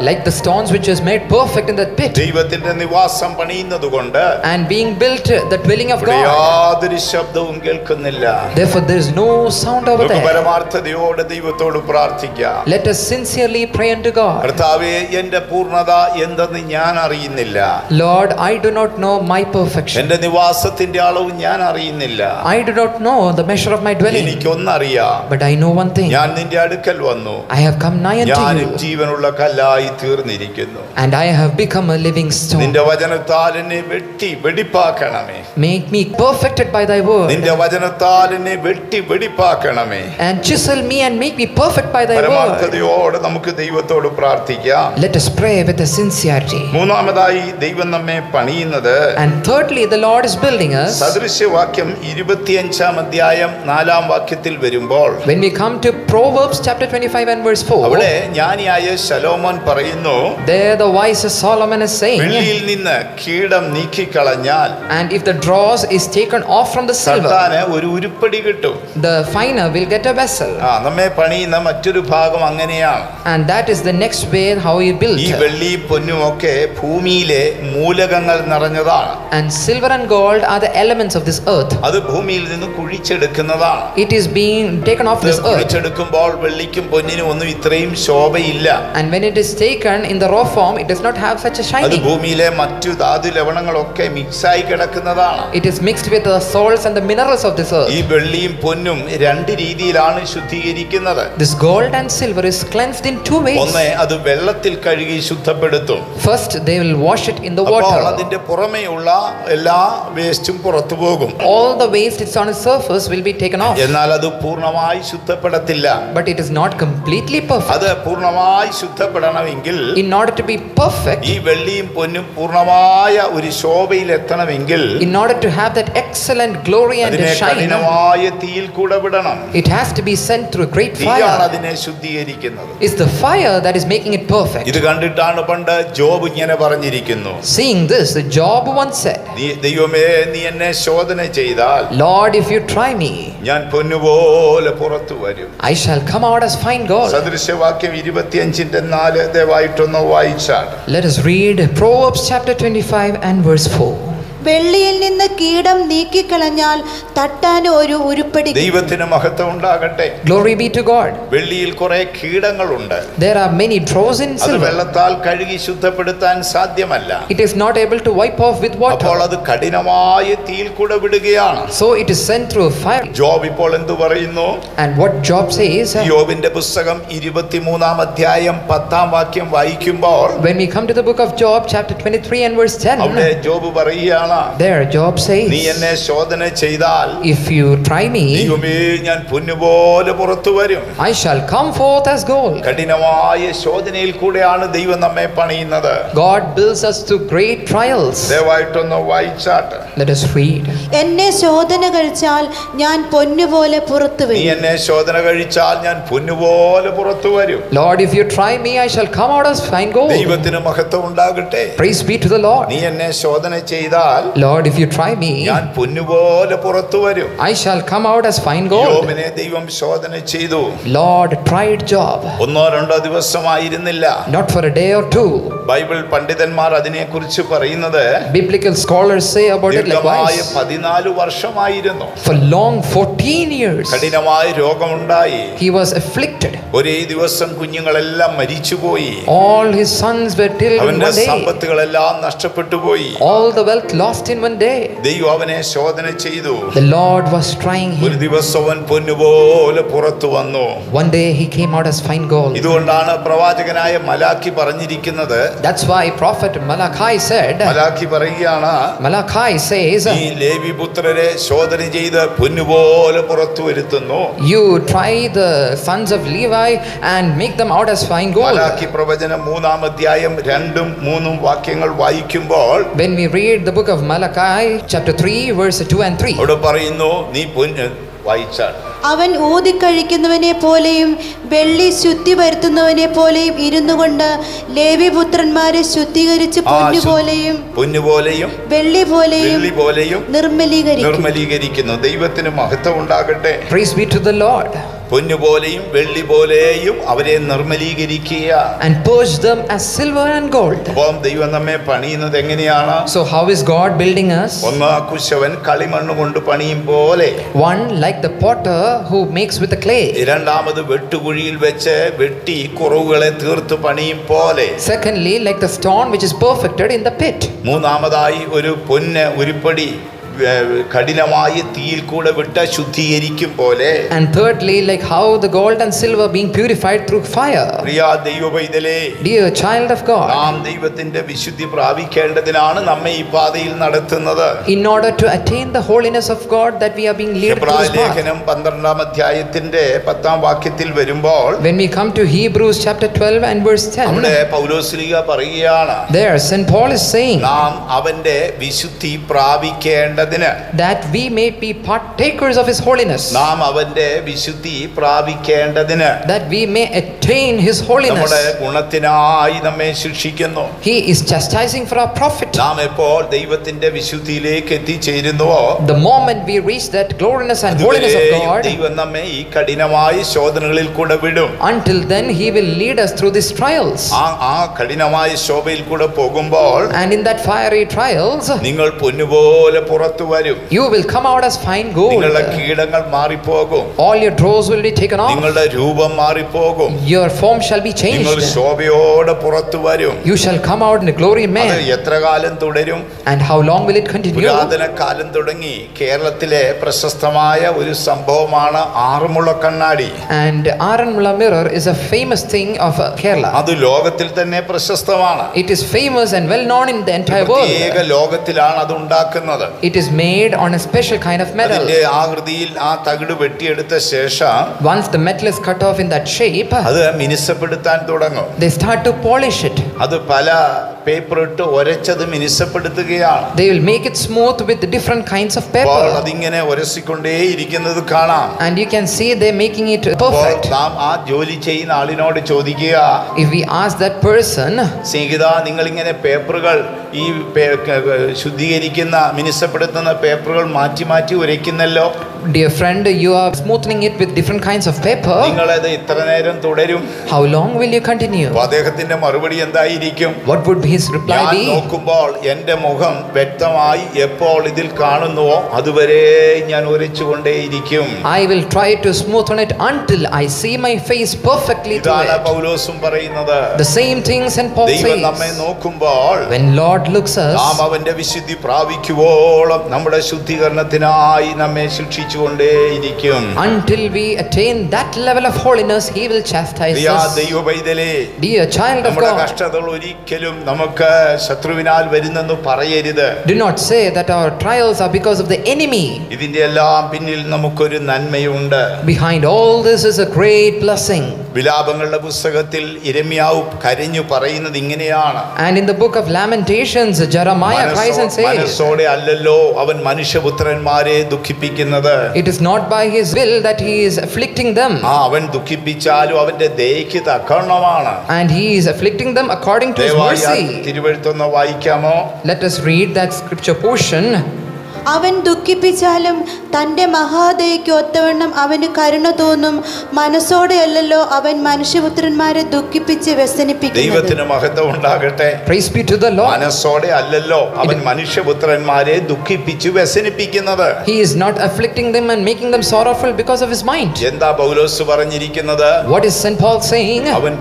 like the stones which was made perfect in that pit, ദൈവത്തിന്റെ നിവാസം പണിയുന്നത് കൊണ്ട് and being built uh, the dwelling of ഇവിടെ God. യാതൊരു ശബ്ദവും കേൾക്കുന്നില്ല Therefore, there is no sound over നമുക്ക് there. പരമാർത്ഥതയോടെ ദൈവത്തോട് പ്രാർത്ഥിക്കാം Let us sincerely pray unto God. കർത്താവെ എന്റെ പൂർണ്ണത എന്തെന്ന് ഞാൻ അറിയുന്നില്ല Lord, I do not know my perfection. എന്റെ നിവാസത്തിന്റെ അളവ് ഞാൻ അറിയുന്നില്ല I do not know the measure of my dwelling. എനിക്കൊന്നറിയാം But I know one thing. ഞാൻ നിന്റെ അടുക്കൽ വന്നു I have come nigh unto ഞാനും you, ജീവനുള്ള കല്ലായി തീർന്നിരിക്കുന്നു and I have become a living stone. നിന്റെ വചനത്താൽ എന്നെ വെട്ടി വെടിപ്പാക്കണമേ Make me perfected by thy word, നിന്റെ വചനത്താൽ എന്നെ വെട്ടി വെടിപ്പാക്കണമേ and chisel me and make me perfect by thy word. പരമാർത്ഥതയോടെ നമുക്ക് ദൈവത്തോട് പ്രാർത്ഥിക്കാം Let us pray with a sincerity. മൂന്നാമതായി ദൈവം നമ്മെ പണിയുന്നത് And thirdly, the Lord is building us. സദൃശ്യവാക്യം ഇരുപത്തിയഞ്ചാം അധ്യായം നാലാം വാക്യത്തിൽ വരുമ്പോൾ When we come to Proverbs chapter 25 and verse 4, അവിടെ ജ്ഞാനിയായ ശലോമോൻ പറയുന്നു there the wise Solomon is saying, വെള്ളിയിൽ നിന്ന് കീടം നീക്കിക്കളഞ്ഞാൽ And if the dross is taken off from the silver, സർത്താന് ഒരു ഉരുപ്പടി കിട്ടും the finer will get a vessel. ആ നമ്മെ പണിയുന്ന മറ്റൊരു ഭാഗം അങ്ങനെയാണ് And that is the next way how he built. ഈ വെള്ളിയും പൊന്നും ഒക്കെ ഭൂമിയിലെ മൂലകങ്ങൾ നിറഞ്ഞതാണ് And silver and gold are the elements of this earth. അത് ഭൂമിയിൽ നിന്ന് കുഴിച്ചെടുക്കുന്നതാണ് It is being taken off ഇത് this earth. കുഴിച്ചെടുക്കുമ്പോൾ വെള്ളിക്കും പൊന്നിനും ഒന്നും ഇത്രയും ശോഭയില്ല And when it is taken in the raw form, it does not have such a അത് shining. ഭൂമിയിലെ മറ്റു ധാതു ലവണങ്ങളൊക്കെ മിക്സായി കിടക്കുന്നതാണ് It is mixed with the salts and the minerals of this ഈ earth. വെള്ളിയും പൊന്നും രണ്ട് രീതിയിലാണ് ശുദ്ധീകരിക്കുന്നത് This gold and silver is cleansed in two ഒന്ന് ways. അത് വെള്ളത്തിൽ കഴുകി ശുദ്ധപ്പെടുത്തും First, they will wash it in the അപ്പോൾ water. അതിന്റെ പുറമേയുള്ള എല്ലാ വേസ്റ്റും പുറത്തു പോകും All the waste it's on its surface will be taken off. എന്നാൽ അത് പൂർണ്ണമായി ശുദ്ധപ്പെടത്തില്ല But it is not completely perfect. അത് പൂർണ്ണമായി ശുദ്ധപ്പെടണമെങ്കിൽ In order to be perfect, ഈ വെള്ളിയും പൊന്നും പൂർണ്ണമായ ഒരു ശോഭയിൽ എത്തണമെങ്കിൽ in order to have that excellent glory and അതിനെ shine, കഠിനമായ തീയിൽ കൂടെ വിടണം it has to be sent through great തീയാണ് fire. അതിനെ ശുദ്ധീകരിക്കുന്നത് It's the fire that is making it perfect. ഇത് കണ്ടിട്ടാണ് പണ്ട് ജോബ് ഇങ്ങനെ പറഞ്ഞിരിക്കുന്നു Seeing this, Job once said, നീ ദൈവമേ നീ എന്നെ ശോധന ചെയ്താൽ Lord, if you try me, ഞാൻ പൊന്നുപോലെ പുറത്തു വരും I shall come out as fine gold. സദൃശവാക്യം ഇരുപത്തിയഞ്ചിന്റെ നാല് ദയവായിട്ടൊന്ന് വായിച്ചാണ് Let us read Proverbs chapter 25 and verse 4. വെള്ളിയിൽ നിന്ന് കീടം നീക്കിക്കളഞ്ഞാൽ തട്ടാൻ ഒരു ഉരുപ്പടി ദൈവത്തിന് മഹത്വം ഉണ്ടാകട്ടെ Glory be to God. വെള്ളിയിൽ കുറെ കീടങ്ങളുണ്ട് There are many dross in അത് silver. വെള്ളത്താൽ കഴുകി ശുദ്ധപ്പെടുത്താൻ സാധ്യമല്ല It is not able to wipe off with അപ്പോൾ water. അത് കഠിനമായ തീയിൽ കൂടെ വിടുകയാണ് So it is sent through fire. Job ഇപ്പോൾ എന്തു പറയുന്നു And what Job says, യോബിന്റെ പുസ്തകം ഇരുപത്തിമൂന്നാം അധ്യായം പത്താം വാക്യം വായിക്കുമ്പോൾ when we come to the book of Job, chapter 23 and verse അവിടെ 10, ജോബ് പറയുകയാണ് there Job നീ എന്നെ ശോധന ചെയ്താൽ If you try me, ദൈവമേ ഞാൻ പൊന്നുപോലെ പുറത്തു വരും I shall come forth as gold. കഠിനമായ ശോധനയിൽ കൂടെയാണ് ദൈവം നമ്മെ പണിയുന്നത് God builds us through great trials. ദയവായിട്ടൊന്ന് വായിച്ചാട്ട് Let us read. എന്നെ ശോധന കഴിച്ചാൽ ഞാൻ പൊന്നുപോലെ പുറത്തു വരും നീ എന്നെ ശോധന കഴിച്ചാൽ ഞാൻ പൊന്നുപോലെ പുറത്തു വരും Lord, if you try me, I shall come out as fine gold. ദൈവത്തിന് മഹത്വം ഉണ്ടാകട്ടെ Praise be to the Lord. നീ എന്നെ ശോധന ചെയ്താൽ Lord, if you try me, ഞാൻ പൊന്നുപോലെ പുറത്തു വരും I shall come out as fine gold. യോബിനെ ദൈവം ശോധന ചെയ്തു Lord, tried Job, ഒന്നോ രണ്ടോ ദിവസമായിരുന്നില്ല not for a day or two. Bible പണ്ഡിതന്മാർ അതിനെക്കുറിച്ച് പറയുന്നത് Biblical scholars say about it ദീർഘമായ likewise. പതിനാല് വർഷമായിരുന്നു For long 14 years, കഠിനമായ രോഗമുണ്ടായി he was afflicted. ഒരേ ദിവസം കുഞ്ഞുങ്ങളെല്ലാം മരിച്ചുപോയി All his sons were killed in അവന്റെ one day. സമ്പത്തുകളെല്ലാം നഷ്ടപ്പെട്ടു പോയി All the wealth lost in one day. ദൈവം അവനെ ശോധന ചെയ്തു The Lord was trying ഒരു him. ദിവസം അവൻ പൊന്നുപോലെ പുറത്തു വന്നു One day he came out as fine gold. ഇതുകൊണ്ടാണ് പ്രവാചകനായ മലാക്കി പറഞ്ഞിരിക്കുന്നത് That's why prophet Malachi said, Malachi പറയുകയാണ് Malachi says, ഈ ലേവി പുത്രരെ ശോധന ചെയ്ത് പൊന്നുപോലെ പുറത്തു വരുത്തുന്നു You try the sons of Levi and make them out as fine gold. Malachi പ്രവചനം മൂന്നാം അധ്യായം രണ്ടും മൂന്നും വാക്യങ്ങൾ വായിക്കുമ്പോൾ When we read the book of Malachi, chapter 3, verse 2 and 3, അവിടെ പറയുന്നു നീ പൊന്ന് വായിച്ചാൽ. അവൻ ഊതിക്കഴിക്കുന്നവനെ പോലെയും വെള്ളി ശുദ്ധി വരുത്തുന്നവനെ പോലെയും ഇരുന്നു കൊണ്ട് ലേവിപുത്രന്മാരെ ശുദ്ധീകരിച്ച് ആ, ശു- പൊന്നുപോലെയും പൊന്നുപോലെയും വെള്ളി പോലെയും വെള്ളി പോലെയും നിർമ്മലീകരിക്കും. നിർമ്മലീകരിക്കുന്നു. ദൈവത്തിന് മഹത്വം ഉണ്ടാകട്ടെ. Praise be to the Lord. പൊന്നുപോലെയും വെള്ളി പോലെയും അവരെ നിർമ്മലീകരിക്കുക And purge them as silver and gold. അപ്പം ദൈവം നമ്മെ പണിയുന്നത് എങ്ങനെയാണ് So, how is God building us? ഒന്ന് കുശവൻ കളിമണ്ണ് കൊണ്ട് പണിയും പോലെ One, like the potter who makes with the clay. രണ്ടാമത് വെട്ടുകുഴിയിൽ വെച്ച് വെട്ടി കുറവുകളെ തീർത്ത് പണിയും പോലെ Secondly, like the stone which is perfected in the pit. മൂന്നാമതായി ഒരു പൊന്ന് ഉരുപ്പടി ഏഹ്, കഠിനമായ തീയിൽ കൂടെ വിട്ട് ശുദ്ധീകരിക്കും പോലെ And thirdly, like how the gold and silver being purified through fire. Priya ദൈവപൈതലേ Dear child of God, നാം ദൈവത്തിന്റെ വിശുദ്ധി പ്രാപിക്കേണ്ടതിനാണ് നമ്മെ ഈ പാതയിൽ നടത്തുന്നത് in order to attain the holiness of God that we are being led through എബ്രായ this path. ലേഖനം പന്ത്രണ്ടാം അധ്യായത്തിന്റെ പത്താം വാക്യത്തിൽ വരുമ്പോൾ When we come to Hebrews chapter 12 and verse 10, അവിടെ പൗലോസ്ലിക പറയുകയാണ് there St. Paul is saying നാം അവന്റെ വിശുദ്ധി പ്രാപിക്കേണ്ടതിന് that we may be partakers of his holiness, നാം അവന്റെ വിശുദ്ധി പ്രാപിക്കേണ്ടതിന് that we may attain his holiness. നമ്മുടെ ഗുണത്തിനായി നമ്മെ ശിക്ഷിക്കുന്നു He is chastising for our profit. നാം എപ്പോൾ ദൈവത്തിന്റെ വിശുദ്ധിയിലേക്ക് എത്തിച്ചേരുന്നുവോ The moment we reach that gloriness and holiness of അതുവരെയും God, ദൈവം നമ്മെ ഈ കഠിനമായ ശോധനകളിൽ കൂടെ വിടും until then he will lead us through these trials. ആ ആ കഠിനമായ ശോഭയിൽ കൂടെ പോകുമ്പോൾ And in that fiery trials, നിങ്ങൾ പൊന്നുപോലെ പുറത്തു വരും you will come out as fine gold. നിങ്ങളുടെ കീടങ്ങൾ മാറിപ്പോകും All your dross will be taken off. നിങ്ങളുടെ രൂപം മാറിപ്പോകും Your form shall be നിങ്ങൾ changed. ശോഭയോടെ പുറത്തു വരും You shall come out in a glory അത് man. എത്ര കാലം തുടരും And how long will it continue? പുരാതന കാലം തുടങ്ങി കേരളത്തിലെ പ്രശസ്തമായ ഒരു സംഭവമാണ് ആറുമുള കണ്ണാടി And Aranmula mirror is a famous thing of uh, Kerala. അത് ലോകത്തിൽ തന്നെ പ്രശസ്തമാണ് It is famous and well known in the entire പ്രത്യേക world. ലോകത്തിലാണ് അത് ഉണ്ടാക്കുന്നത് It is made on a special kind of metal. അതിന്റെ ആകൃതിയിൽ ആ തകിട് വെട്ടിയെടുത്ത ശേഷം Once the metal is cut off in that shape, അത് മിനുസപ്പെടുത്താൻ തുടങ്ങും they start to polish it. അത് പല പേപ്പർ ഇട്ട് ഒരച്ചത് മിനുസപ്പെടുത്തുകയാണ് They will make it smooth with different kinds of അപ്പോൾ paper. അതിങ്ങനെ ഒരസിക്കൊണ്ടേ ഇരിക്കുന്നത് കാണാം And you can see they're making it അപ്പോൾ perfect. നാം ആ ജോലി ചെയ്യുന്ന ആളിനോട് ചോദിക്കുക If we ask that person, സ്നേഹിത നിങ്ങളിങ്ങനെ പേപ്പറുകൾ ഈ പേ- ക- ക- ശുദ്ധീകരിക്കുന്ന മിനുസപ്പെടുത്തുന്ന പേപ്പറുകൾ മാറ്റി മാറ്റി ഉരയ്ക്കുന്നല്ലോ dear friend, you are smoothing it with different kinds of paper. നിങ്ങളത് ഇത്ര നേരം തുടരും How long will you continue? അപ്പൊ അദ്ദേഹത്തിന്റെ മറുപടി എന്തായിരിക്കും What would his reply ഞാൻ be? നോക്കുമ്പോൾ എന്റെ മുഖം വ്യക്തമായി എപ്പോൾ ഇതിൽ കാണുന്നുവോ അതുവരെ ഞാൻ ഉരച്ചുകൊണ്ടേയിരിക്കും I will try to smoothen it until I see my face perfectly to ഇതാണ് it. പൗലോസും പറയുന്നത് The same thing St. Paul ദൈവം നമ്മെ says. നോക്കുമ്പോൾ When Lord looks നാം us, അവന്റെ വിശുദ്ധി പ്രാപിക്കുവോളം നമ്മുടെ ശുദ്ധീകരണത്തിനായി നമ്മെ ശിക്ഷിച്ചുകൊണ്ടേയിരിക്കും until we attain that level of holiness, He will chastise us. ദൈവ പൈതലേ Dear child of God, കഷ്ടതകൾ ഒരിക്കലും നമുക്ക് ശത്രുവിനാൽ വരുന്നെന്ന് പറയരുത് do not say that our trials are because of the enemy. ഇതിന്റെ എല്ലാം പിന്നിൽ നമുക്കൊരു നന്മയുണ്ട് Behind all this is a great blessing. വിലാപങ്ങളുടെ പുസ്തകത്തിൽ ഇരമ്യാവ് കരഞ്ഞു പറയുന്നത് ഇങ്ങനെയാണ് And in the book of Lamentations, Jeremiah cries and says, മനസ്സോടെ അല്ലല്ലോ അവൻ മനുഷ്യപുത്രന്മാരെ ദുഃഖിപ്പിക്കുന്നത് It is not by his will that he is afflicting them, ആ അവൻ ദുഃഖിപ്പിച്ചാലും അവന്റെ ദയക്ക് തക്കവണ്ണമാണ് and he is afflicting them according to his ദയവായി ആ mercy. തിരുവഴുത്തൊന്ന് വായിക്കാമോ Let us read that scripture portion. അവൻ ദുഃഖിപ്പിച്ചാലും തന്റെ മഹാദയയ്ക്ക് ഒത്തവണ്ണം അവന് കരുണ തോന്നും മനസ്സോടെയല്ലല്ലോ അവൻ മനുഷ്യപുത്രന്മാരെ ദുഃഖിപ്പിച്ച് വ്യസനിപ്പിക്കും ദൈവത്തിന് മഹത്വം ഉണ്ടാകട്ടെ മനസ്സോടെ അല്ലല്ലോ അവൻ മനുഷ്യപുത്രന്മാരെ ദുഃഖിപ്പിച്ച് വ്യസനിപ്പിക്കുന്നത് He is not afflicting them and making them sorrowful because of his mind. എന്താ പൗലോസ് പറഞ്ഞിരിക്കുന്നത് What is St. Paul saying? അവൻ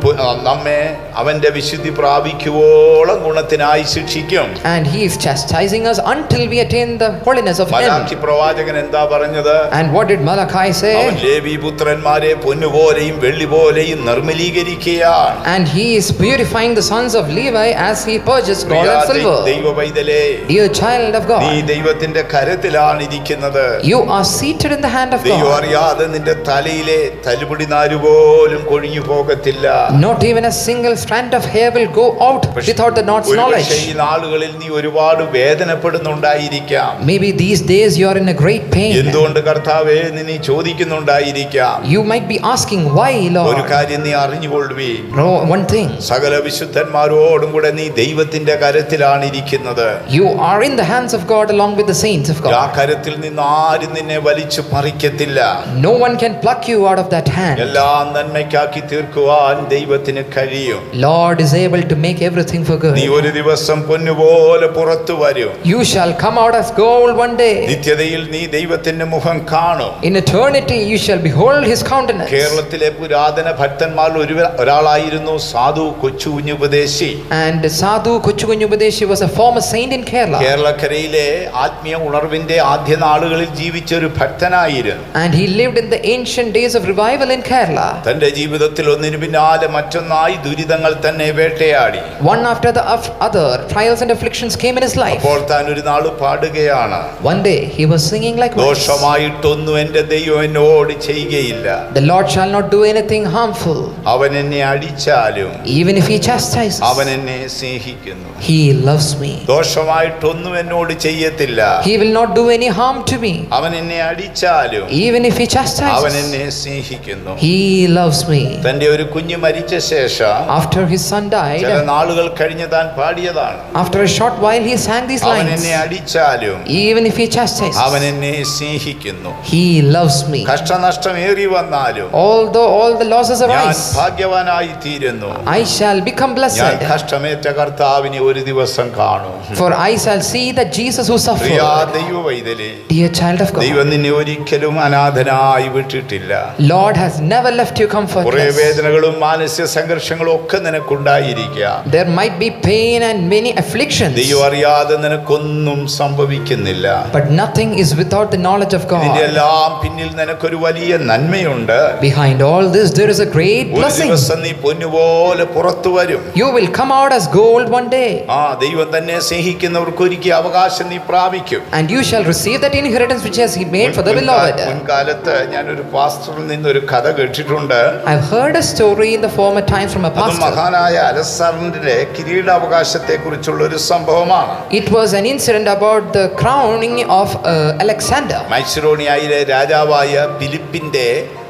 നമ്മെ അവന്റെ വിശുദ്ധി പ്രാപിക്കുവോളം ഗുണത്തിനായി ശിക്ഷിക്കും And he is chastising us until we attain the holiness of Malachi him. പ്രവാചകൻ എന്താ പറഞ്ഞത് And what did Malachi അവൻ say? ലേവി പുത്രന്മാരെ പൊന്നുപോലെയും വെള്ളി പോലെയും നിർമ്മലീകരിക്കുകയാണ് And he is purifying the sons of Levi as he purges gold Priya and ദൈ- silver. ദൈവ പൈതലേ Dear child of നീ God, ദൈവത്തിന്റെ കരത്തിലാണ് ഇരിക്കുന്നത് you are seated in the hand of ദൈവം God. അറിയാതെ നിന്റെ തലയിലെ തലുപടി നാരു പോലും കൊഴിഞ്ഞു പോകത്തില്ല Not even a single strand of hair will go out without the Lord's ഒരുപക്ഷേ knowledge. ഈ നാളുകളിൽ നീ ഒരുപാട് വേദനപ്പെടുന്നുണ്ടായിരിക്കാം Maybe Maybe these days you are in a great pain. എന്തുകൊണ്ട് കർത്താവേ എന്ന് നീ ചോദിക്കുന്നുണ്ടായിരിക്കാം You might be asking, Why, ഒരു Lord? കാര്യം നീ അറിഞ്ഞുകൊള്ളുവേ No, one thing. സകല വിശുദ്ധന്മാരോടും കൂടെ നീ ദൈവത്തിന്റെ കരത്തിലാണ് ഇരിക്കുന്നത് You are in the hands of God along with the saints of ആ God. കരത്തിൽ നിന്ന് ആരും നിന്നെ വലിച്ചു പറിക്കത്തില്ല No one can pluck you out of that hand. എല്ലാം നന്മയ്ക്കാക്കി തീർക്കുവാൻ ദൈവത്തിന് കഴിയും Lord is able to make everything for നീ good. ഒരു ദിവസം പൊന്നുപോലെ പുറത്തു വരും You shall come out as gold one day. നിത്യതയിൽ നീ ദൈവത്തിന്റെ മുഖം കാണും In eternity, you shall behold his countenance. കേരളത്തിലെ പുരാതന ഭക്തന്മാരിൽ ഒരു ഒരാളായിരുന്നു സാധു കൊച്ചു കുഞ്ഞുപദേശി And Sadhu Kochugunyubadeshi was a former saint in Kerala. കേരളക്കരയിലെ ആത്മീയ ഉണർവിന്റെ ആദ്യ നാളുകളിൽ ജീവിച്ച ഒരു ഭക്തനായിരുന്നു And he lived in the ancient days of revival in Kerala. തന്റെ ജീവിതത്തിൽ ഒന്നിനു പിന്നാലെ മറ്റൊന്നായി ദുരിതങ്ങൾ തന്നെ വേട്ടയാടി One after the of- other, trials and afflictions came in his life. അപ്പോൾ താൻ ഒരു നാള് പാടുകയാണ് One day he was singing like this ദോഷമായിട്ടൊന്നും എന്റെ ദൈവം എന്നോട് ചെയ്യുകയില്ല The Lord shall not do anything harmful, അവൻ എന്നെ അടിച്ചാലും even if he chastises. അവൻ എന്നെ സ്നേഹിക്കുന്നു He loves me. ദോഷമായിട്ടൊന്നും എന്നോട് ചെയ്യത്തില്ല He will not do any harm to me, അവൻ എന്നെ അടിച്ചാലും even if he അവൻ chastises. എന്നെ സ്നേഹിക്കുന്നു He loves me. തന്റെ ഒരു കുഞ്ഞ് മരിച്ച ശേഷം After his son ചില died, നാളുകൾ കഴിഞ്ഞ് താൻ പാടിയതാണ് after a short while, he sang these അവൻ lines. എന്നെ അടിച്ചാലും Even If he അവൻ chastises, എന്നെ സ്നേഹിക്കുന്നു he loves me. കഷ്ടനഷ്ടമേറി വന്നാലും Although all the losses ഞാൻ arise, ഭാഗ്യവാനായി തീരുന്നു I shall become ഞാൻ blessed. കഷ്ടമേറ്റ കർത്താവിനെ ഒരു ദിവസം കാണും For I shall see that Jesus who Priya suffered, ദൈവ വൈതലേ dear child of ദൈവം God, നിന്നെ ഒരിക്കലും അനാഥനായി വിട്ടിട്ടില്ല Lord has never left you കുറെ comfortless. വേദനകളും മാനസിക സംഘർഷങ്ങളും ഒക്കെ നിനക്കുണ്ടായിരിക്കാം There might be pain and many afflictions, ദൈവം അറിയാതെ നിനക്കൊന്നും സംഭവിക്കുന്നില്ല but nothing is without the knowledge of ഇതിന്റെ God. എല്ലാം പിന്നിൽ നിനക്കൊരു വലിയ നന്മയുണ്ട് Behind all this, there is a great ഒരു blessing. ദിവസം നീ പൊന്നുപോലെ പുറത്തു വരും You will come out as gold one day, ആ ദൈവം തന്നെ സ്നേഹിക്കുന്നവർക്ക് ഒരിക്കൽ അവകാശം നീ പ്രാപിക്കും and you shall receive that inheritance which has He made for the മുൻകാ- beloved. മുൻകാലത്ത് ഞാനൊരു പാസ്റ്ററിൽ നിന്നൊരു കഥ കേട്ടിട്ടുണ്ട് I've heard a story in the former times from a അത് pastor. മഹാനായ അലസാറിന്റെ കിരീടാവകാശത്തെ കുറിച്ചുള്ള ഒരു സംഭവമാണ് It was an incident about the crowning of Alexander മൈസറോണിയായിലെ രാജാവായ ഫിലിപ്പിന്റെ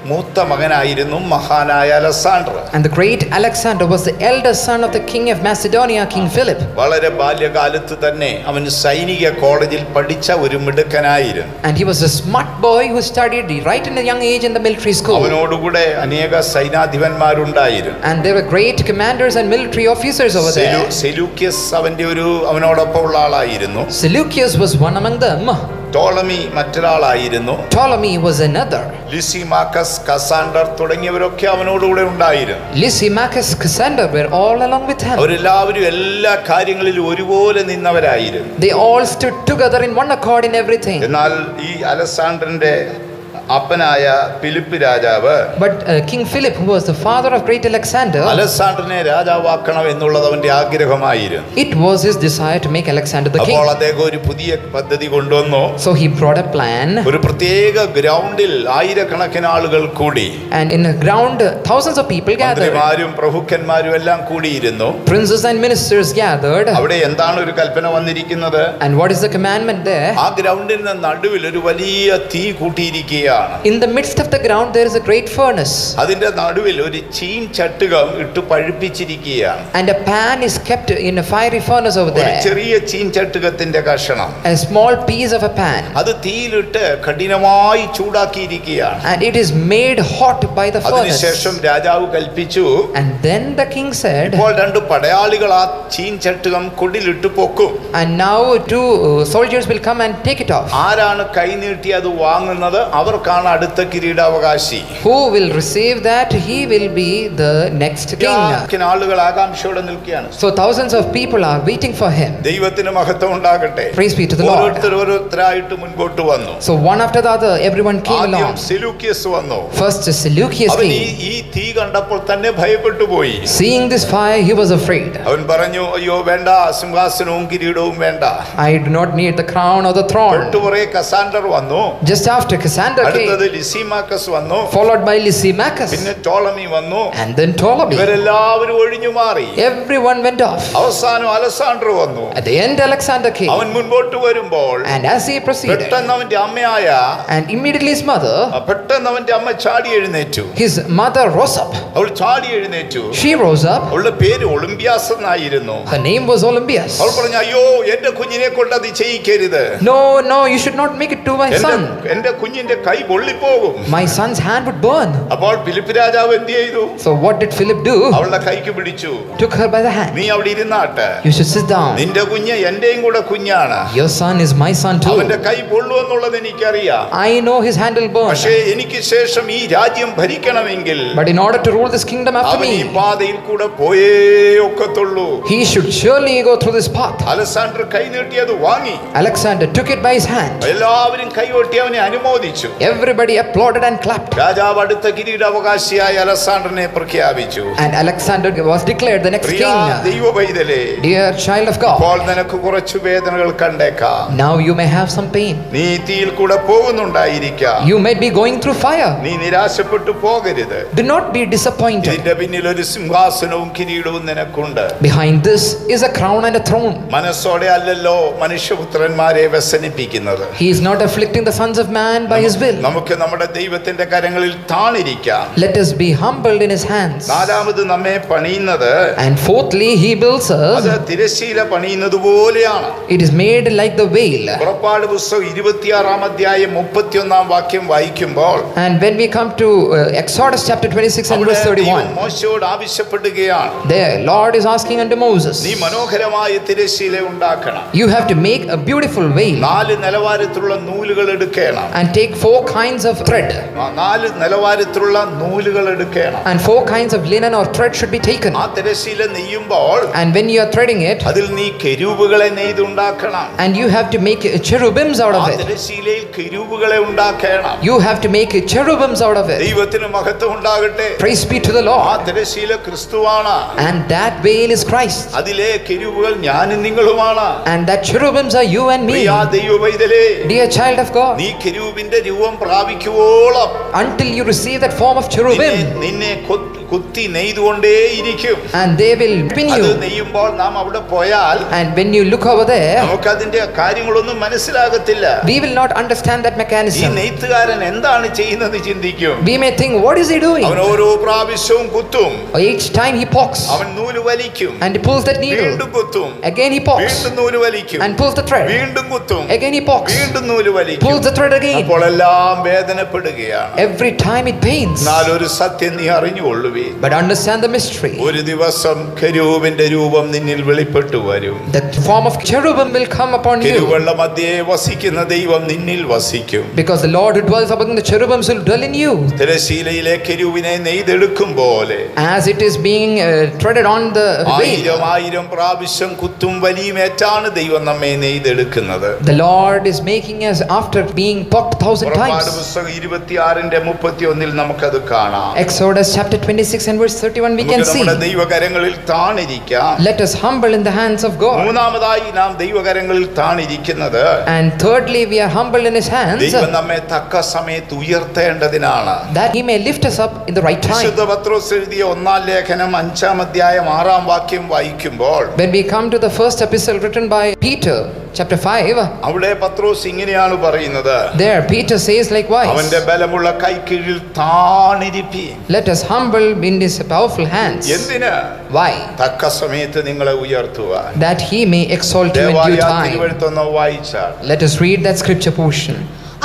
മൂത്ത മകനായിരുന്നു മഹാനായ അലസാണ്ടർ And the great Alexander was the eldest son of the king of Macedonia, King Philip. വളരെ ബാല്യകാലത്ത് തന്നെ അവൻ സൈനിക കോളേജിൽ പഠിച്ച ഒരു മിടുക്കനായിരുന്നു And he was a smart boy who studied right in a young age in the military school. അവനോടുകൂടെ അനേക സൈനാധിപന്മാരുണ്ടായിരുന്നു And there were great commanders and military officers over there. Selu- സെലൂക്യസ് അവന്റെ ഒരു അവനോടൊപ്പം ഉള്ള ആളായിരുന്നു Seleucus was one among them. Ptolemy മറ്റൊരാളായിരുന്നു. Ptolemy was another Lysimachus Cassander തുടങ്ങിയവരൊക്കെ അവനോട് കൂടെ ഉണ്ടായിരുന്നു. Lysimachus Cassander were all along with him അവരെല്ലാവരും എല്ലാ കാര്യങ്ങളിലും ഒരുപോലെ നിന്നവരായിരുന്നു. They all stood together in one accord in everything എന്നാൽ ഈ അലക്സാണ്ടറിന്റെ അപ്പനായ ഫിലിപ്പ് രാജാവ് But uh, King Philip, who was the father of great Alexander, അലസാണ്ടറിനെ രാജാവാക്കണം എന്നുള്ളത് അവന്റെ ആഗ്രഹമായിരുന്നു it was his desire to make Alexander the അപ്പോൾ king. അദ്ദേഹം ഒരു പുതിയ പദ്ധതി കൊണ്ടുവന്നു So he brought a plan, ഒരു പ്രത്യേക ഗ്രൗണ്ടിൽ ആയിരക്കണക്കിന് ആളുകൾ കൂടി and in a ground, uh, thousands of people gathered. മന്ത്രിമാരും പ്രഭുക്കന്മാരും എല്ലാം കൂടിയിരുന്നു Princes and ministers gathered. അവിടെ എന്താണ് ഒരു കൽപ്പന വന്നിരിക്കുന്നത് And what is the commandment there? ആ ഗ്രൗണ്ടിന്റെ നടുവിൽ ഒരു വലിയ തീ കൂട്ടിയിരിക്കുകയാണ് In the midst of the ground, there is a great furnace, അതിന്റെ നടുവിൽ ഒരു ചീൻ ചട്ടുകം ഇട്ട് പഴുപ്പിച്ചിരിക്കുകയാണ് and a pan is kept in a fiery furnace over ഒരു there. ചെറിയ ചീൻ ചട്ടുകത്തിന്റെ കഷണം A small piece of a pan, അത് തീയിലിട്ട് കഠിനമായി ചൂടാക്കിയിരിക്കുകയാണ് and it is made hot by the furnace. അതിനുശേഷം രാജാവ് കൽപ്പിച്ചു And then the king said, ഇപ്പോൾ രണ്ട് പടയാളികൾ ആ ചീൻ ചട്ടുകം കൊടിലിട്ട് പൊക്കും And now two uh, soldiers will come and take it off. ആരാണ് കൈനീട്ടി അത് വാങ്ങുന്നത് അവർക്കാണ് അടുത്ത കിരീടാവകാശി Who will receive that? He will be the next king. കണക്കിന് ആളുകൾ ആകാംക്ഷയോടെ നിൽക്കുകയാണ് So thousands of people are waiting for him. ദൈവത്തിന് മഹത്വം ഉണ്ടാകട്ടെ Praise be to the Lord. ഓരോരുത്തർ ഓരോരുത്തരായിട്ട് മുൻപോട്ട് വന്നു So one after the other, everyone came ആദ്യം along. സെലൂക്കിയസ് വന്നു First, Seleucus അവൻ ഈ came. ഈ തീ കണ്ടപ്പോൾ തന്നെ ഭയപ്പെട്ടു പോയി Seeing this fire, he was afraid. അവൻ പറഞ്ഞു അയ്യോ വേണ്ട സിംഹാസനവും കിരീടവും വേണ്ട I do not need the crown or the throne. തൊട്ടുപുറകെ കസാൻഡർ വന്നു Just after Cassander അടുത്തത് came, ലിസിമാക്കസ് വന്നു followed by Lysimachus, പിന്നെ ടോളമി വന്നു and then Ptolemy. ഇവരെല്ലാവരും ഒഴിഞ്ഞു മാറി Everyone went off. അവസാനം അലസാണ്ടർ വന്നു At the end, Alexander came, അവൻ മുൻപോട്ട് വരുമ്പോൾ and as he proceeded, പെട്ടെന്ന് അവന്റെ അമ്മയായ and immediately his mother, ആ, പെട്ടെന്ന് അവന്റെ അമ്മ ചാടി എഴുന്നേറ്റു his mother rose up. അവൾ ചാടി എഴുന്നേറ്റു She rose up. അവളുടെ പേര് ഒളിമ്പ്യാസ് എന്നായിരുന്നു Her name was Olympias. അവൾ പറഞ്ഞു അയ്യോ എന്റെ കുഞ്ഞിനെ കൊണ്ട് അത് ചെയ്യിക്കരുത് No, no, you should not make it to my എന്റെ son. എന്റെ കുഞ്ഞിന്റെ കൈ പൊള്ളിപ്പോകും My son's hand would burn. അപ്പോൾ ഫിലിപ്പ് രാജാവ് എന്ത് ചെയ്തു So what did Philip do? അവളുടെ കൈക്ക് പിടിച്ചു Took her by the hand. നീ അവിടെ ഇരുന്നാട്ട് You should sit down. നിന്റെ കുഞ്ഞ് എന്റെയും കൂടെ കുഞ്ഞാണ് Your son is my son too. അവന്റെ കൈ പൊള്ളുമെന്നുള്ളത് എനിക്കറിയാം I know his hand will burn. പക്ഷേ എനിക്ക് ശേഷം ഈ രാജ്യം ഭരിക്കണമെങ്കിൽ But in order to rule this kingdom after അവൻ ഈ me, പാതയിൽ കൂടെ പോയേ ഒക്കത്തുള്ളൂ he should surely go through this path. അലസാണ്ടർ കൈ നീട്ടി അത് വാങ്ങി Alexander took it by his hand. എല്ലാവരും കൈകൊട്ടി അവനെ അനുമോദിച്ചു Everybody applauded and clapped. രാജാവ് അടുത്ത കിരീടാവകാശിയായ അലസാണ്ടറിനെ പ്രഖ്യാപിച്ചു And Alexander was declared the next Priya king. ദൈവ പൈതലേ Dear child of God, ഇപ്പോൾ നിനക്ക് കുറച്ച് വേദനകൾ കണ്ടേക്കാം now you may have some pain. നീ തീയിൽ കൂടെ പോകുന്നുണ്ടായിരിക്കാം You may be going through fire. നീ നിരാശപ്പെട്ടു പോകരുത് Do not be disappointed. ഇതിന്റെ പിന്നിൽ ഒരു സിംഹാസനവും കിരീടവും നിനക്കുണ്ട് Behind this is a crown and a throne. മനസ്സോടെ അല്ലല്ലോ മനുഷ്യപുത്രന്മാരെ വ്യസനിപ്പിക്കുന്നത് He is not afflicting the sons of man by his will. നമുക്ക് നമ്മുടെ ദൈവത്തിന്റെ കരങ്ങളിൽ താണിരിക്കാം Let us be humbled in his hands. നാലാമത് നമ്മെ പണിയുന്നത് And fourthly, he builds അത് us. തിരശീല പണിയുന്നത് പോലെയാണ് It is made like the veil. പുറപ്പാട് പുസ്തകം ഇരുപത്തിയാറാം അധ്യായം മുപ്പത്തിയൊന്നാം വാക്യം വായിക്കുമ്പോൾ And when we come to uh, Exodus chapter 26 and അവിടെ verse ദൈവം 31, മോശയോട് ആവശ്യപ്പെടുകയാണ് there Lord is asking unto Moses, നീ മനോഹരമായ തിരശീല ഉണ്ടാക്കണം You have to make a beautiful veil നാല് നിലവാരത്തിലുള്ള നൂലുകൾ എടുക്കണം and take four kinds of thread. ആ നാല് നിലവാരത്തിലുള്ള നൂലുകൾ എടുക്കണം And four kinds of linen or thread should be taken. ആ തിരശീല നെയ്യുമ്പോൾ And when you are threading it, അതിൽ നീ കെരൂബുകളെ നെയ്തുണ്ടാക്കണം and you have to make cherubims out ആ of it. തിരശീലയിൽ കെരൂബുകളെ ഉണ്ടാക്കണം You have to make cherubims out of it. ദൈവത്തിന് മഹത്വം ഉണ്ടാകട്ടെ Praise be to the ആ Lord. തിരശീല ക്രിസ്തുവാണ് And that veil is Christ. അതിലെ കെരൂബുകൾ ഞാനും നിങ്ങളുമാണ് And that cherubims are you and me. പ്രിയ ദൈവ പൈതലേ Dear child of God, നീ കെരൂബിന്റെ രൂപം പ്രാപിക്കുവോളം until you receive that form of നിന്നെ- cherubim, നിന്നെ കൊത്തി- കുത്തി നെയ്തുകൊണ്ടേയിരിക്കും and they will pin അത് you. നെയ്യുമ്പോൾ നാം അവിടെ പോയാൽ And when you look over there, നമുക്കതിന്റെ കാര്യങ്ങളൊന്നും മനസ്സിലാകത്തില്ല we will not understand that ഈ mechanism. നെയ്ത്തുകാരൻ എന്താണ് ചെയ്യുന്നത് ചിന്തിക്കും We may think, what is he doing? അവൻ ഓരോ പ്രാവശ്യവും കുത്തും Each time he pokes അവൻ നൂല് വലിക്കും and he pulls that needle. വീണ്ടും കുത്തും Again he pokes വീണ്ടും നൂല് വലിക്കും and pulls the thread. വീണ്ടും കുത്തും Again he pokes, വീണ്ടും നൂല് വലിക്കും pulls the thread again. അപ്പോൾ എല്ലാം വേദനപ്പെടുകയാണ് Every time it pains. എന്നാൽ ഒരു സത്യം നീ അറിഞ്ഞുകൊള്ളുവേ But understand the mystery. ഒരു ദിവസം കരൂപിന്റെ രൂപം നിന്നിൽ വെളിപ്പെട്ടു വരും The form of cherubim will come upon you. കരുവെള്ള മധ്യേ വസിക്കുന്ന ദൈവം നിന്നിൽ വസിക്കും Because the Lord who dwells among the cherubims will dwell in you. തിരശീലയിലെ കരുവിനെ നെയ്തെടുക്കും പോലെ As it is being uh, threaded on the veil. ആയിരം ആയിരം പ്രാവശ്യം കുത്തും വലിയുമേറ്റാണ് ദൈവം നമ്മെ നെയ്തെടുക്കുന്നത് The Lord is making us after being poked thousand പുറപ്പാട് times. പുസ്തകം ഇരുപത്തിയാറിന്റെ മുപ്പത്തി ഒന്നിൽ നമുക്കത് കാണാം Exodus chapter 26 and verse 31 we can നമുക്ക് see. നമ്മുടെ ദൈവകരങ്ങളിൽ താണിരിക്കാം Let us humble in the hands of God. മൂന്നാമതായി നാം ദൈവകരങ്ങളിൽ താണിരിക്കുന്നത് And thirdly, we are humble in His hands ദൈവം നമ്മെ തക്ക സമയത്ത് ഉയർത്തേണ്ടതിനാണ് that He may lift us up in the right time. വിശുദ്ധ പത്രോസ് എഴുതിയ ഒന്നാം ലേഖനം അഞ്ചാം അധ്യായം ആറാം വാക്യം വായിക്കുമ്പോൾ When we come to the first epistle written by Peter, chapter 5, അവിടെ പത്രോസ് ഇങ്ങനെയാണ് പറയുന്നത് there Peter says likewise, അവന്റെ ബലമുള്ള കൈക്കീഴിൽ താണിരിപ്പി Let us humble in His powerful hands. എന്തിന് Why? തക്ക സമയത്ത് നിങ്ങളെ ഉയർത്തുവാൻ That He may exalt you in ദയവായി due ആ time. തിരുവഴുത്തൊന്ന് വായിച്ചാൽ Let us read that scripture portion.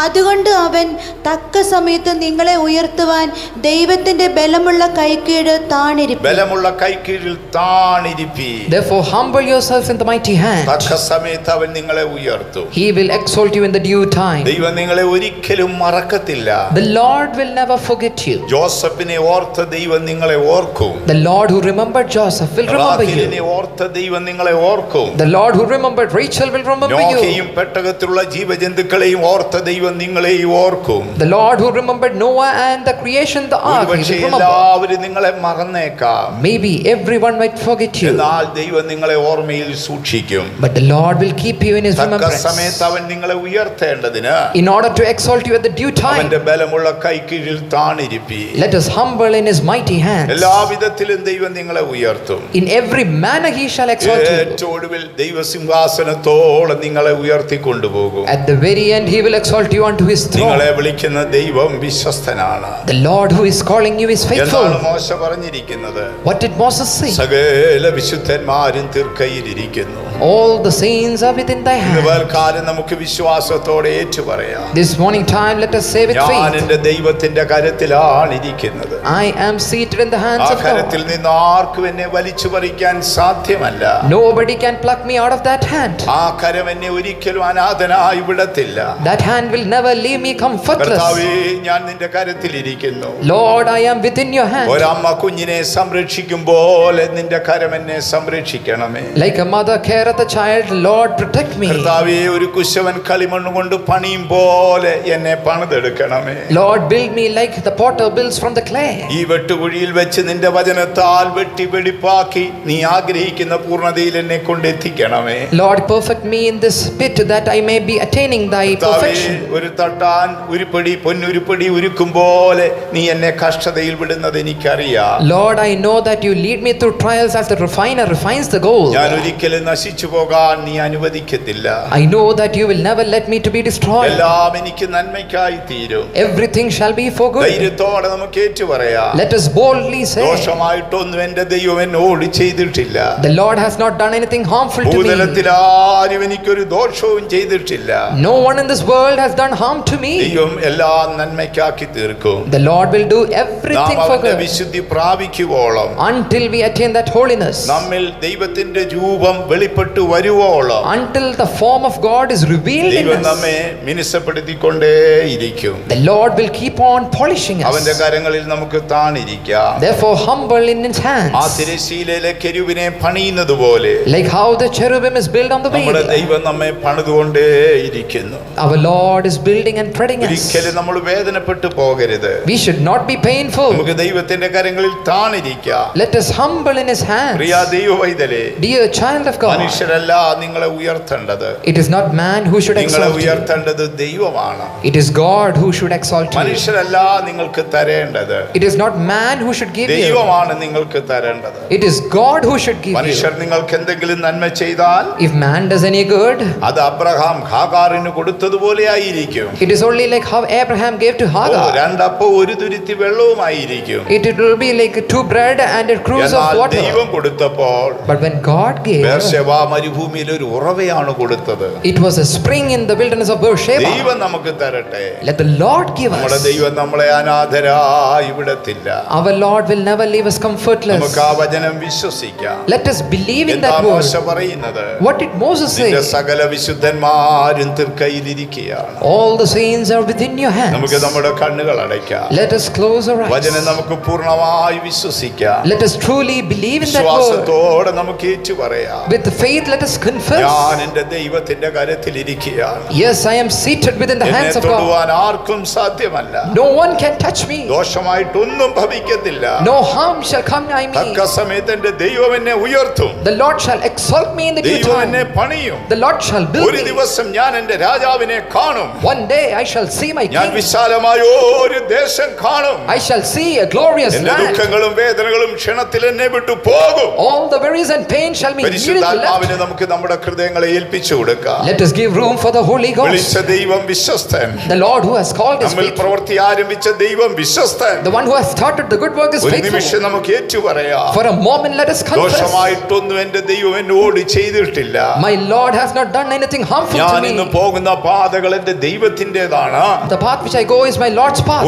അതുകൊണ്ട് അവൻ തക്ക സമയത്ത് നിങ്ങളെ ഉയർത്തുവാൻ ദൈവത്തിന്റെ ബലമുള്ള കൈക്കീഴ് താണിരിക്കും ബലമുള്ള കൈക്കീഴിൽ താണിരിപ്പി Therefore, humble yourselves in the mighty hand. തക്ക സമയത്ത് അവൻ നിങ്ങളെ ഉയർത്തും He will exalt you in the due time. ദൈവം നിങ്ങളെ ഒരിക്കലും മറക്കത്തില്ല The Lord will never forget you. ജോസഫിനെ ഓർത്ത ദൈവം നിങ്ങളെ ഓർക്കും The Lord who remembered Joseph will remember റാഹേലിനെ you. ഓർത്ത ദൈവം നിങ്ങളെ ഓർക്കും The Lord who remembered Rachel will remember you. നോഹയും പെട്ടകത്തിലുള്ള ജീവജന്തുക്കളെയും ഓർത്ത ദൈവം ദൈവം നിങ്ങളെ ഓർക്കും The Lord who remembered Noah and the creation, the ark, he ഒരുപക്ഷെ will remember. എല്ലാവരും നിങ്ങളെ മറന്നേക്കാം Maybe everyone might forget you, എന്നാൽ ദൈവം നിങ്ങളെ ഓർമ്മയിൽ സൂക്ഷിക്കും but the Lord will keep you in His തക്ക remembrance. സമയത്ത് അവൻ നിങ്ങളെ ഉയർത്തേണ്ടതിന് In order to exalt you at the due time, അവന്റെ ബലമുള്ള കൈക്കീഴിൽ താണിരിപ്പി let us humble in His mighty hands. എല്ലാവിധത്തിലും ദൈവം നിങ്ങളെ ഉയർത്തും In every manner He shall exalt you. ഏറ്റവും ഒടുവിൽ ദൈവസിംഹാസനത്തോളം നിങ്ങളെ ഉയർത്തിക്കൊണ്ടുപോകും At the very end, He will exalt you unto His നിങ്ങളെ throne. വിളിക്കുന്ന ദൈവം വിശ്വസ്തനാണ് The Lord who is calling you is എന്നാണ് faithful. മോശ പറഞ്ഞിരിക്കുന്നത് What did Moses say? സകല വിശുദ്ധന്മാരും തീർക്കയിലിരിക്കുന്നു All the saints are within thy ഇന്ന് hand. പകൽക്കാലം നമുക്ക് വിശ്വാസത്തോടെ ഏറ്റുപറയാം This morning time, let us say with ഞാൻ faith, എന്റെ ദൈവത്തിന്റെ കരത്തിലാണ് ഇരിക്കുന്നത് I am seated in the ആ hands of കരത്തിൽ God. നിന്ന് ആർക്കും എന്നെ വലിച്ചു പറിക്കാൻ സാധ്യമല്ല Nobody can pluck me out of that hand. ആ കരം എന്നെ ഒരിക്കലും അനാഥനായി വിടത്തില്ല That hand will never leave me comfortless. കർത്താവേ ഞാൻ നിന്റെ കരത്തിലിരിക്കുന്നു Lord, I am within your hand. ഒരമ്മ കുഞ്ഞിനെ സംരക്ഷിക്കും പോലെ നിന്റെ കരം എന്നെ സംരക്ഷിക്കണമേ Like a mother careth a child, Lord, protect me. കർത്താവേ ഒരു കുശവൻ കളിമണ്ണ് കൊണ്ട് പണിയും പോലെ എന്നെ പണിതെടുക്കണമേ Lord, build me like the potter builds from the clay. ഈ വെട്ടുകുഴിയിൽ വെച്ച് നിന്റെ വചനത്താൽ വെട്ടി വെടിപ്പാക്കി നീ ആഗ്രഹിക്കുന്ന പൂർണ്ണതയിൽ എന്നെ കൊണ്ടെത്തിക്കണമേ Lord, perfect me in this pit that I may be attaining thy കർത്താവേ, perfection. ഒരു തട്ടാൻ ഉരുപ്പടി പൊന്നുരുപ്പടി ഉരുക്കും പോലെ നീ എന്നെ കഷ്ടതയിൽ വിടുന്നത് എനിക്കറിയാം Lord, I know that you lead me through trials as the refiner refines the gold. ഞാൻ ഒരിക്കലും നശിച്ചു പോകാൻ നീ അനുവദിക്കത്തില്ല I know that you will never let me to be destroyed. എല്ലാം എനിക്ക് നന്മയ്ക്കായി തീരും Everything shall be for good. ധൈര്യത്തോടെ നമുക്ക് ഏറ്റുപറയാം Let us boldly say, ദോഷമായിട്ടൊന്നും എന്റെ ദൈവം എന്നോട് ചെയ്തിട്ടില്ല The Lord has not done anything harmful to me. ഭൂതലത്തിൽ ആരും എനിക്കൊരു ദോഷവും ചെയ്തിട്ടില്ല No one in this world has done harm to me. ദൈവം എല്ലാം നന്മയ്ക്കാക്കി തീർക്കും The Lord will do നാം everything for അവന്റെ good വിശുദ്ധി പ്രാപിക്കുവോളം until we attain that holiness. നമ്മിൽ ദൈവത്തിന്റെ രൂപം വെളിപ്പെട്ടു വരുവോളം Until the form of God is revealed in ദൈവം us. നമ്മെ മിനുസപ്പെടുത്തിക്കൊണ്ടേയിരിക്കും The Lord will keep on polishing അവന്റെ us. കരങ്ങളിൽ നമുക്ക് താണിരിക്കാം Therefore, humble in His ആ hands. തിരശീലയിലെ കെരുവിനെ പണിയുന്നത് പോലെ Like how the cherubim is built on the നമ്മുടെ wheel. ദൈവം നമ്മെ പണിതുകൊണ്ടേയിരിക്കുന്നു Our Lord is building and treading us. ഒരിക്കലും നമ്മൾ വേദനപ്പെട്ടു പോകരുത് We should not be painful. നമുക്ക് ദൈവത്തിന്റെ കരങ്ങളിൽ താണിരിക്കാം Let us humble in His hands. Priya ദൈവവൈതലേ Dear child of God, മനുഷ്യരല്ല നിങ്ങളെ ഉയർത്തേണ്ടത് it is not man who should നിങ്ങളെ exalt you. ഉയർത്തേണ്ടത് ദൈവമാണ് It is God who should exalt you. മനുഷ്യരല്ല നിങ്ങൾക്ക് തരേണ്ടത് It is not man who should give you. ദൈവമാണ് നിങ്ങൾക്ക് തരേണ്ടത് It is God who should give you. മനുഷ്യർ നിങ്ങൾക്ക് എന്തെങ്കിലും നന്മ ചെയ്താൽ If man does any good, അത് അബ്രഹാം ഹാഗാറിന് കൊടുത്തതുപോലെ ആയിരിക്കും it is only like how Abraham gave to oh, Hagar. രണ്ടപ്പോ ഒരു തുരുത്തി വെള്ളവുമായിരിക്കും It, it will be like two bread and a cruse of എന്നാൽ water. ദൈവം കൊടുത്തപ്പോൾ But when God gave, ബേർശെബ മരുഭൂമിയിൽ ഒരു ഉറവയാണ് കൊടുത്തത് it was a spring in the wilderness of Beersheba. ദൈവം നമുക്ക് തരട്ടെ Let the Lord give നമ്മുടെ us. ദൈവം നമ്മളെ അനാഥരായി വിടത്തില്ല Our Lord will never leave us comfortless. നമുക്ക് ആ വചനം വിശ്വസിക്കാം Let us believe in എന്താ that മോശ word. പറയുന്നത് What did Moses നിന്റെ say? സകല വിശുദ്ധന്മാരും തൃക്കൈയിലിരിക്കുകയാണ് All the saints are within your നമുക്ക് hands. നമ്മുടെ കണ്ണുകൾ അടയ്ക്കാം Let us close our വചനം eyes. നമുക്ക് പൂർണ്ണമായി വിശ്വസിക്കാം Let us truly believe in that word. വിശ്വാസത്തോടെ നമുക്ക് ഏറ്റു പറയാം With faith, let us confess. ഞാൻ എന്റെ ദൈവത്തിന്റെ കരത്തിലിരിക്കുകയാണ് Yes, I am seated within the എന്നെ hands of God. തൊടുവാൻ ആർക്കും സാധ്യമല്ല No one can touch me. ദോഷമായിട്ടൊന്നും ഭവിക്കത്തില്ല No harm shall come nigh me. തക്ക സമയത്ത് എന്റെ ദൈവം എന്നെ ഉയർത്തും The Lord shall exalt me in the due ദൈവം എന്നെ time. പണിയും The Lord shall build ഒരു me. ദിവസം ഞാൻ എന്റെ രാജാവിനെ കാണും One day I shall see my ഞാൻ king. വിശാലമായ ഒരു ദേശം കാണും I shall see a glorious എന്റെ land. ദുഃഖങ്ങളും വേദനകളും ക്ഷണത്തിൽ എന്നെ വിട്ടു പോകും All the worries and pain shall be immediately left. പരിശുദ്ധാത്മാവിനെ നമുക്ക് നമ്മുടെ ഹൃദയങ്ങളെ ഏൽപ്പിച്ചു കൊടുക്കാം Let us give room for the Holy Ghost. വിളിച്ച ദൈവം വിശ്വസ്തൻ The Lord who has called is നമ്മിൽ faithful. പ്രവൃത്തി ആരംഭിച്ച ദൈവം വിശ്വസ്തൻ The one who has started the good work is ഒരു നിമിഷം faithful. നമുക്ക് ഏറ്റു പറയാം For a moment, let us confess. ദോഷമായിട്ടൊന്നും എന്റെ ദൈവം എന്നോട് ചെയ്തിട്ടില്ല My Lord has not done anything harmful ഞാൻ to ഇന്ന് me. പോകുന്ന പാതകൾ എന്റെ ദൈവത്തിന്റേതാണ്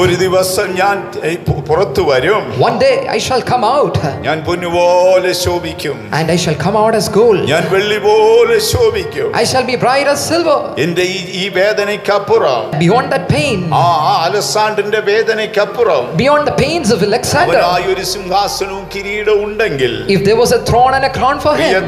ഒരു ദിവസം ഞാൻ പുറത്തു വരും. ഞാൻ പൊന്നുപോലെ ശോഭിക്കും. ഞാൻ വെള്ളി പോലെ ശോഭിക്കും. ഈ വേദനയ്ക്കപ്പുറം. അലസാണ്ടിന്റെ വേദനയ്ക്കപ്പുറം. ബിയോണ്ട് ഒരു സിംഹാസനവും കിരീടവും ഉണ്ടെങ്കിൽ.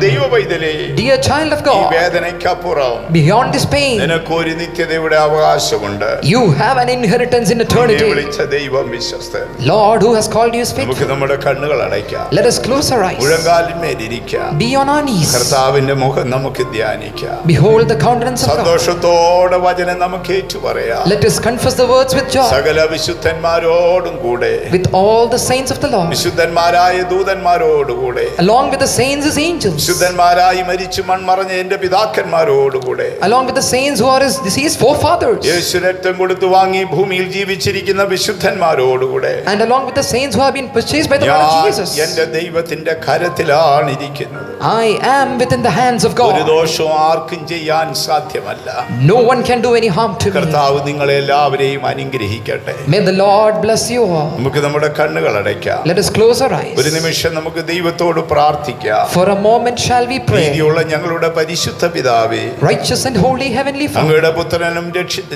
ദൈവ വൈദലേ ഡിയർ ചൈൽഡ് ഓഫ് ഗോഡ് ഈ വേദനയ്ക്കപ്പുറം. ബിയോണ്ട് ദിസ് പെയിൻ നിനക്ക് ഒരു നിത്യതയുടെ അവകാശമുണ്ട് You have an inheritance in നിന്നെ eternity. വിളിച്ച ദൈവം വിശ്വസ്തൻ Lord, who has called you is നമുക്ക് faithful. നമ്മുടെ കണ്ണുകൾ അടയ്ക്കാം Let us close our eyes. മുഴങ്കാലിന്മേലിരിക്കാം Be on our knees. കർത്താവിന്റെ മുഖം നമുക്ക് ധ്യാനിക്കാം Behold the countenance of God. സന്തോഷത്തോടെ വചനം നമുക്ക് ഏറ്റുപറയാം Let us confess the words with joy. സകല വിശുദ്ധന്മാരോടും കൂടെ With all the saints of the Lord. വിശുദ്ധന്മാരായ ദൂതന്മാരോടുകൂടെ Along with the saints as angels. വിശുദ്ധന്മാരായി മരിച്ചു മൺമറഞ്ഞ എന്റെ പിതാക്കന്മാരോടുകൂടെ Along with the saints who are his deceased forefathers. യേശു രക്തം കൊടുത്തു വാങ്ങി ഭൂമിയിൽ ജീവിച്ചിരിക്കുന്ന വിശുദ്ധന്മാരോടുകൂടെ And along with the saints who have been purchased by the blood of Jesus. എന്റെ ദൈവത്തിന്റെ കരത്തിലാണ് ഇരിക്കുന്നത് I am within the hands of ഒരു God. ദോഷവും ആർക്കും ചെയ്യാൻ സാധ്യമല്ല No one can do any harm to me. കർത്താവ് നിങ്ങളെ എല്ലാവരെയും അനുഗ്രഹിക്കട്ടെ May the Lord bless you all. നമുക്ക് നമ്മുടെ കണ്ണുകൾ അടയ്ക്കാം Let us close our ഒരു eyes. നിമിഷം നമുക്ക് ദൈവത്തോട് പ്രാർത്ഥിക്കാം For a moment shall we pray. നീതിയുള്ള ഞങ്ങളുടെ പരിശുദ്ധ പിതാവേ Righteous and holy heavenly Father, അങ്ങയുടെ പുത്രനും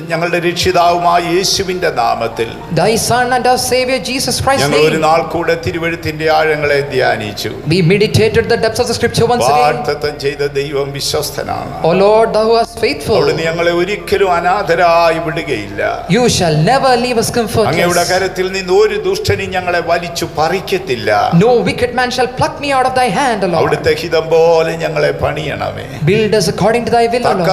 ഞങ്ങളുടെ രക്ഷിതാവുമായി യേശുവിന്റെ നാമത്തിൽ. ഞങ്ങൾ ഒരു നാൾ കൂടെ തിരുവഴുത്തിന്റെ ആഴങ്ങളെ ധ്യാനിച്ചു. ചെയ്ത ദൈവം വിശ്വസ്തനാണ്. ഞങ്ങളെ ഒരിക്കലും അനാഥരായി വിടുകയില്ല. യു നെവർ ലീവ് അസ് അങ്ങയുടെ കരത്തിൽ നിന്ന് ഒരു ദുഷ്ടനും ഞങ്ങളെ വലിച്ചു പറിക്കത്തില്ല. നോ വിക്കറ്റ് പോലെ ഞങ്ങളെ പണിയണമേ. ബിൽഡ്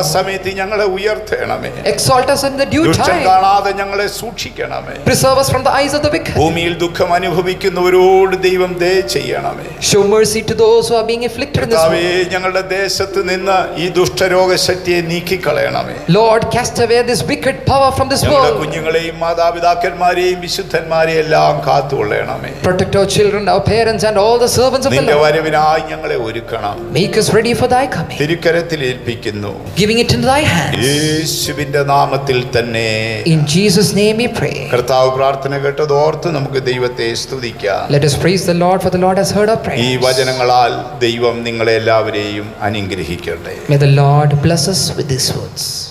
സമയത്ത് ഞങ്ങളെ ഉയർത്തണമേ. Exalt us in the due ദുഷ്ടൻ time. കാണാതെ ഞങ്ങളെ സൂക്ഷിക്കണമേ Preserve us from the eyes of the wicked. ഭൂമിയിൽ ദുഃഖം അനുഭവിക്കുന്നവരോട് ദൈവം ദയ ചെയ്യണമേ Show mercy to those who are being afflicted in this കർത്താവേ world. ഞങ്ങളുടെ ദേശത്ത് നിന്ന് ഈ ദുഷ്ടരോഗശക്തിയെ നീക്കിക്കളയണമേ Lord, cast away this wicked power from this ഞങ്ങളുടെ world. കുഞ്ഞുങ്ങളെയും മാതാപിതാക്കന്മാരെയും വിശുദ്ധന്മാരെയും എല്ലാം കാത്തുകൊള്ളണമേ Protect our children, our parents, and all the servants of the നിന്റെ Lord. വരവിനായി ഞങ്ങളെ ഒരുക്കണം Make us ready for thy coming. തിരുക്കരത്തിൽ ഏൽപ്പിക്കുന്നു Giving it into thy hands. യേശുവിന്റെ നാമത്തിൽ തന്നെ In Jesus' name we pray. കർത്താവ് പ്രാർത്ഥന കേട്ടത് ഓർത്ത് നമുക്ക് ദൈവത്തെ സ്തുതിക്കാം Let us praise the Lord, for the Lord has heard our ഈ prayer. വചനങ്ങളാൽ ദൈവം നിങ്ങളെ എല്ലാവരെയും അനുഗ്രഹിക്കട്ടെ May the Lord bless us with these words.